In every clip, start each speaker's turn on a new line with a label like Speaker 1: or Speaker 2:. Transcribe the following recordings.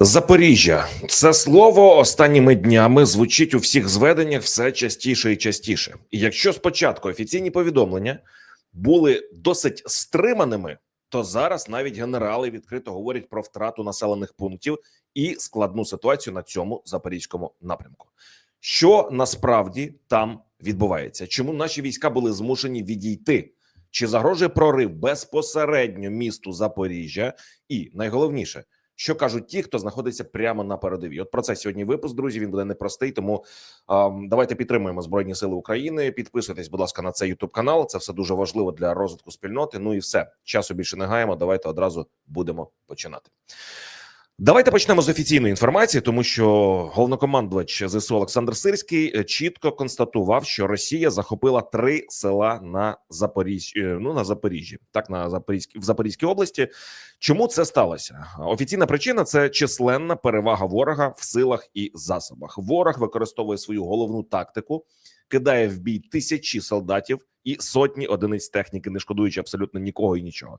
Speaker 1: Запоріжжя це слово останніми днями звучить у всіх зведеннях все частіше і частіше. І якщо спочатку офіційні повідомлення були досить стриманими, то зараз навіть генерали відкрито говорять про втрату населених пунктів і складну ситуацію на цьому запорізькому напрямку. Що насправді там відбувається? Чому наші війська були змушені відійти? Чи загрожує прорив безпосередньо місту Запоріжжя? І найголовніше, що кажуть ті, хто знаходиться прямо на передовій. От про це сьогодні випуск, друзі. Він буде непростий. Тому е, давайте підтримуємо Збройні Сили України. Підписуйтесь, будь ласка, на цей Ютуб канал. Це все дуже важливо для розвитку спільноти. Ну і все часу більше не гаємо. Давайте одразу будемо починати. Давайте почнемо з офіційної інформації, тому що головнокомандувач ЗСУ Олександр Сирський е, чітко констатував, що Росія захопила три села на Запоріжжі. Ну на Запоріжжі, так на Запорізькій в Запорізькій області. Чому це сталося? Офіційна причина це численна перевага ворога в силах і засобах. Ворог використовує свою головну тактику, кидає в бій тисячі солдатів і сотні одиниць техніки, не шкодуючи абсолютно нікого і нічого.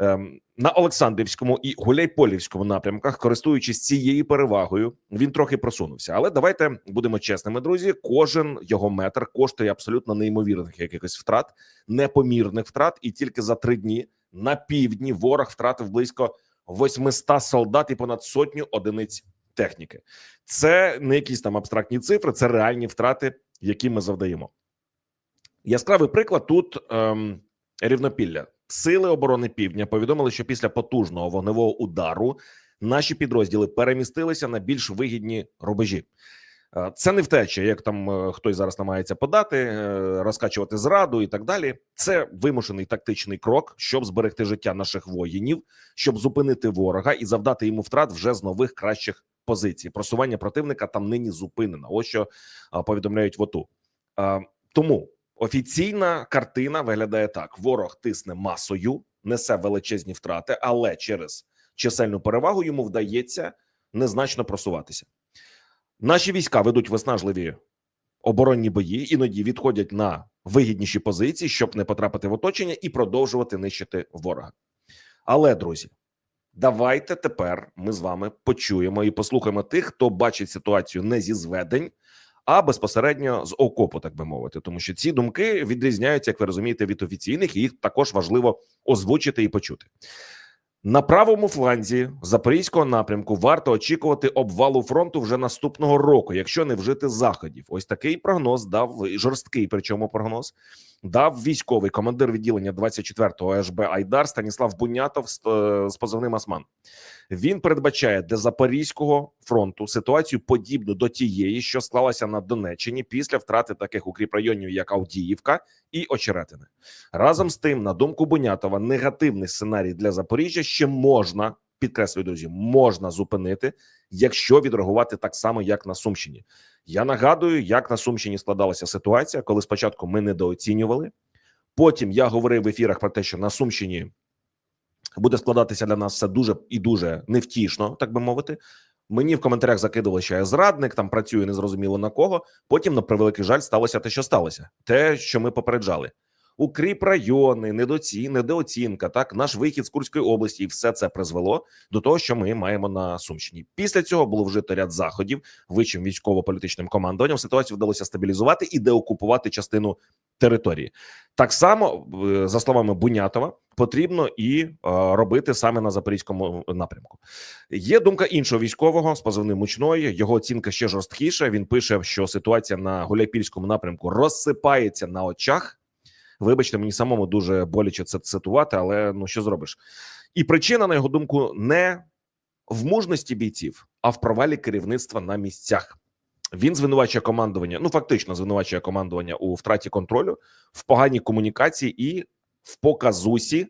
Speaker 1: Ем, на Олександрівському і Гуляйполівському напрямках, користуючись цією перевагою, він трохи просунувся. Але давайте будемо чесними, друзі. Кожен його метр коштує абсолютно неймовірних якихось втрат, непомірних втрат, і тільки за три дні на півдні ворог втратив близько 800 солдат і понад сотню одиниць техніки. Це не якісь там абстрактні цифри, це реальні втрати, які ми завдаємо. Яскравий приклад тут ем, рівнопілля. Сили оборони Півдня повідомили, що після потужного вогневого удару наші підрозділи перемістилися на більш вигідні рубежі. Е, Це не втеча, як там е, хтось зараз намагається подати, е, розкачувати зраду і так далі. Це вимушений тактичний крок, щоб зберегти життя наших воїнів, щоб зупинити ворога і завдати йому втрат вже з нових кращих позицій. Просування противника там нині зупинено. Ось що повідомляють в ОТУ. Тому Офіційна картина виглядає так: ворог тисне масою, несе величезні втрати, але через чисельну перевагу йому вдається незначно просуватися. Наші війська ведуть виснажливі оборонні бої, іноді відходять на вигідніші позиції, щоб не потрапити в оточення і продовжувати нищити ворога. Але друзі, давайте тепер ми з вами почуємо і послухаємо тих, хто бачить ситуацію не зі зведень а безпосередньо з окопу, так би мовити, тому що ці думки відрізняються, як ви розумієте, від офіційних, і їх також важливо озвучити і почути. На правому фланзі запорізького напрямку варто очікувати обвалу фронту вже наступного року, якщо не вжити заходів. Ось такий прогноз дав жорсткий. Причому прогноз дав військовий командир відділення 24-го ШБ Айдар Станіслав Бунятов з позивним Осман. Він передбачає для запорізького фронту ситуацію подібну до тієї, що склалася на Донеччині після втрати таких укріпрайонів, як Авдіївка і Очеретине. Разом з тим, на думку Бунятова, негативний сценарій для Запоріжжя ще можна підкреслюю, друзі, можна зупинити, якщо відреагувати так само, як на Сумщині. Я нагадую, як на Сумщині складалася ситуація, коли спочатку ми недооцінювали. Потім я говорив в ефірах про те, що на Сумщині буде складатися для нас все дуже і дуже невтішно, так би мовити. Мені в коментарях закидували, що я зрадник, там працюю незрозуміло на кого. Потім, на превеликий жаль, сталося те, що сталося, те, що ми попереджали. Укріп райони, недоці, недооцінка, так наш вихід з Курської області, і все це призвело до того, що ми маємо на Сумщині. Після цього було вжито ряд заходів вищим військово-політичним командуванням. Ситуацію вдалося стабілізувати і деокупувати частину території. Так само, е, за словами Бунятова, потрібно і е, робити саме на запорізькому напрямку. Є думка іншого військового з позивним мучної. Його оцінка ще жорсткіша. Він пише, що ситуація на Гуляйпільському напрямку розсипається на очах. Вибачте, мені самому дуже боляче це цитувати, але ну що зробиш? І причина, на його думку, не в мужності бійців, а в провалі керівництва на місцях. Він звинувачує командування, ну фактично звинувачує командування у втраті контролю, в поганій комунікації і в показусі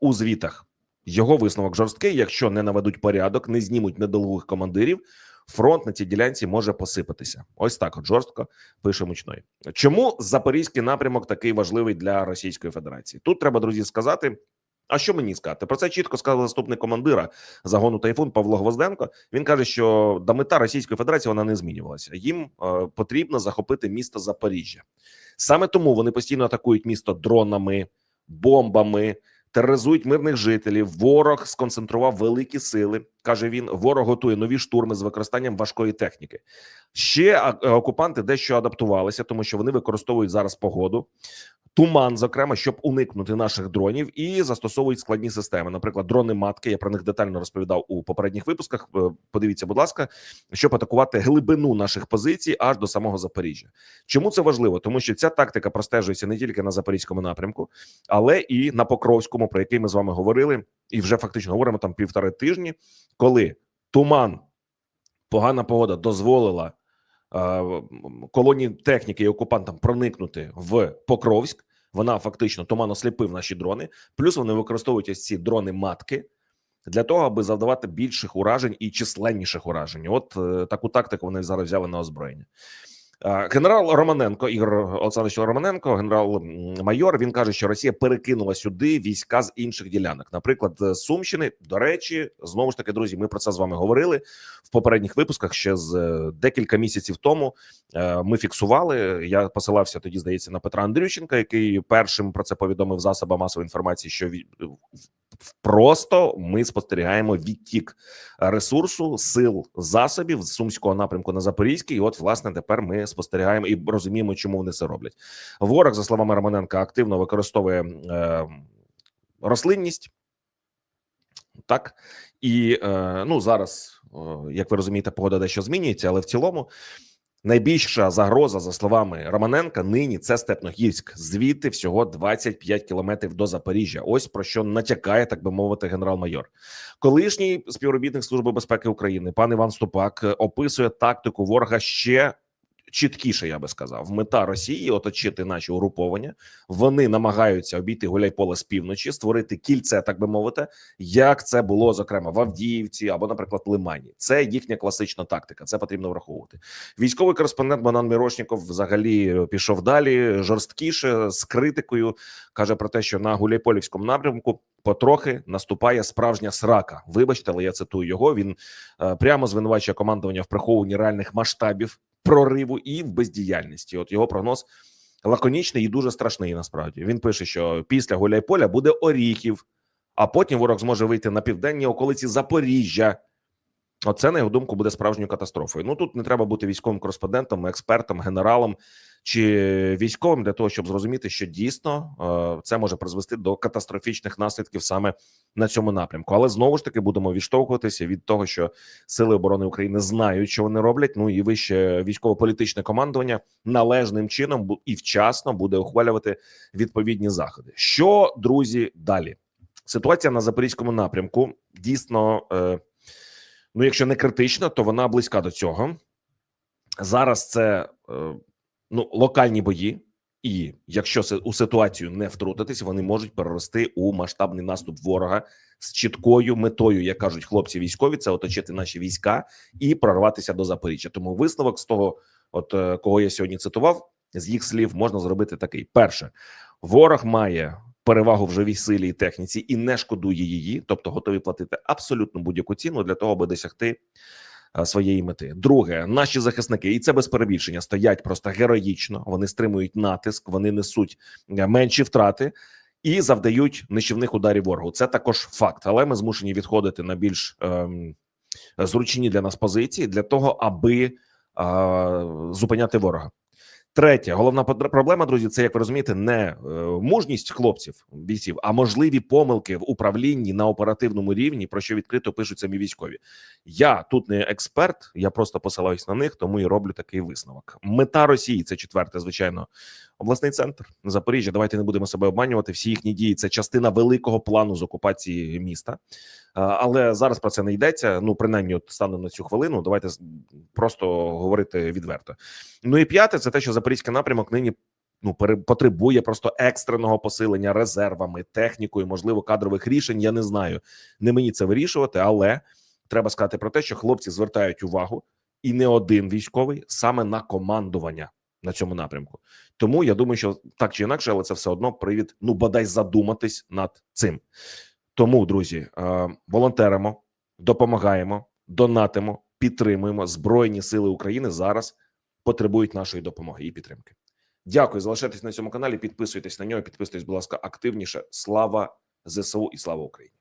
Speaker 1: у звітах. Його висновок жорсткий. Якщо не наведуть порядок, не знімуть недолугих командирів, фронт на цій ділянці може посипатися. Ось так от жорстко пише мучної. Чому запорізький напрямок такий важливий для Російської Федерації? Тут треба друзі сказати. А що мені сказати? Про це чітко сказав заступник командира загону Тайфун Павло Гвозденко. Він каже, що до мета Російської Федерації вона не змінювалася. Їм е, потрібно захопити місто Запоріжжя. Саме тому вони постійно атакують місто дронами, бомбами, тероризують мирних жителів. Ворог сконцентрував великі сили каже він, ворог готує нові штурми з використанням важкої техніки. Ще е, окупанти дещо адаптувалися, тому що вони використовують зараз погоду, туман, зокрема, щоб уникнути наших дронів, і застосовують складні системи. Наприклад, дрони матки. Я про них детально розповідав у попередніх випусках. Е, Подивіться, будь ласка, щоб атакувати глибину наших позицій аж до самого Запоріжжя. Чому це важливо? Тому що ця тактика простежується не тільки на запорізькому напрямку, але і на Покровському, про який ми з вами говорили, і вже фактично говоримо там півтори тижні, коли туман, погана погода дозволила е, колонії техніки і окупантам проникнути в Покровськ. Вона фактично туман осліпив наші дрони. Плюс вони використовують ось ці дрони матки для того, аби завдавати більших уражень і численніших уражень. От е, таку тактику вони зараз взяли на озброєння. Е, Генерал Романенко Ігор Олександрович Романенко, генерал-майор. Він каже, що Росія перекинула сюди війська з інших ділянок, наприклад, з Сумщини. До речі, знову ж таки, друзі, ми про це з вами говорили в попередніх випусках. Ще з е, декілька місяців тому е, ми фіксували. Я посилався тоді, здається, на Петра Андрющенка, який першим про це повідомив засобам масової інформації. Що просто ми спостерігаємо відтік ресурсу, сил, засобів з сумського напрямку на Запорізький. І от, власне, тепер ми спостерігаємо і розуміємо, чому вони це роблять. Ворог, за словами Романенка, активно використовує е, рослинність. Так і е, ну зараз, е, як ви розумієте, погода дещо змінюється, але в цілому найбільша загроза, за словами Романенка, нині це Степногірськ. Звідти всього 25 кілометрів до Запоріжжя. Ось про що натякає, так би мовити, генерал-майор. Колишній співробітник Служби безпеки України, пан Іван Ступак, е, описує тактику ворога ще чіткіше. Я би сказав, мета Росії оточити наші угруповання. Вони намагаються обійти Гуляйполе з півночі, створити кільце, так би мовити, як це було зокрема в Авдіївці або, наприклад, Лимані. Це їхня класична тактика. Це потрібно враховувати. Військовий кореспондент Богдан Мірошніков взагалі пішов далі жорсткіше з критикою. каже про те, що на Гуляйполівському напрямку потрохи наступає справжня срака. Вибачте, але я цитую його. Він е, прямо звинувачує командування в приховуванні реальних масштабів прориву і в бездіяльності. От його прогноз лаконічний і дуже страшний. Насправді він пише, що після Гуляйполя буде Оріхів, а потім ворог зможе вийти на південні околиці Запоріжжя. Оце, на його думку, буде справжньою катастрофою. Ну тут не треба бути військовим кореспондентом, експертом, генералом чи військовим для того, щоб зрозуміти, що дійсно е, це може призвести до катастрофічних наслідків саме на цьому напрямку. Але знову ж таки будемо відштовхуватися від того, що сили оборони України знають, що вони роблять. Ну і вище військово-політичне командування належним чином і вчасно буде ухвалювати відповідні заходи. Що друзі далі? Ситуація на запорізькому напрямку дійсно. Е, Ну, якщо не критична, то вона близька до цього. Зараз це е, ну локальні бої, і якщо у ситуацію не втрутитись, вони можуть перерости у масштабний наступ ворога з чіткою метою, як кажуть хлопці військові, це оточити наші війська і прорватися до Запоріжжя. Тому висновок з того, от е, кого я сьогодні цитував, з їх слів можна зробити такий: перше, ворог має перевагу в живій силі і техніці і не шкодує її, тобто готові платити абсолютно будь-яку ціну для того, аби досягти своєї мети. Друге, наші захисники, і це без перебільшення, стоять просто героїчно. Вони стримують натиск, вони несуть е, менші втрати і завдають нищівних ударів ворогу. Це також факт, але ми змушені відходити на більш ем, зручні для нас позиції для того, аби е, зупиняти ворога. Третє, головна проблема, друзі, це як ви розумієте, не е, мужність хлопців, бійців, а можливі помилки в управлінні на оперативному рівні, про що відкрито пишуть самі військові. Я тут не експерт, я просто посилаюсь на них, тому і роблю такий висновок. Мета Росії це четверте, звичайно, обласний центр Запоріжжя. Давайте не будемо себе обманювати. Всі їхні дії це частина великого плану з окупації міста. Але зараз про це не йдеться. Ну, принаймні, от станом на цю хвилину. Давайте просто говорити відверто. Ну і п'яте, це те, що запорізький напрямок нині ну потребує просто екстреного посилення резервами, технікою, можливо, кадрових рішень. Я не знаю. Не мені це вирішувати, але треба сказати про те, що хлопці звертають увагу, і не один військовий саме на командування на цьому напрямку. Тому я думаю, що так чи інакше, але це все одно привід, ну бодай задуматись над цим. Тому, друзі, е, волонтеримо, допомагаємо, донатимо, підтримуємо збройні сили України зараз потребують нашої допомоги і підтримки. Дякую, залишайтесь на цьому каналі. Підписуйтесь на нього, підписуйтесь, будь ласка, активніше. Слава ЗСУ і слава Україні.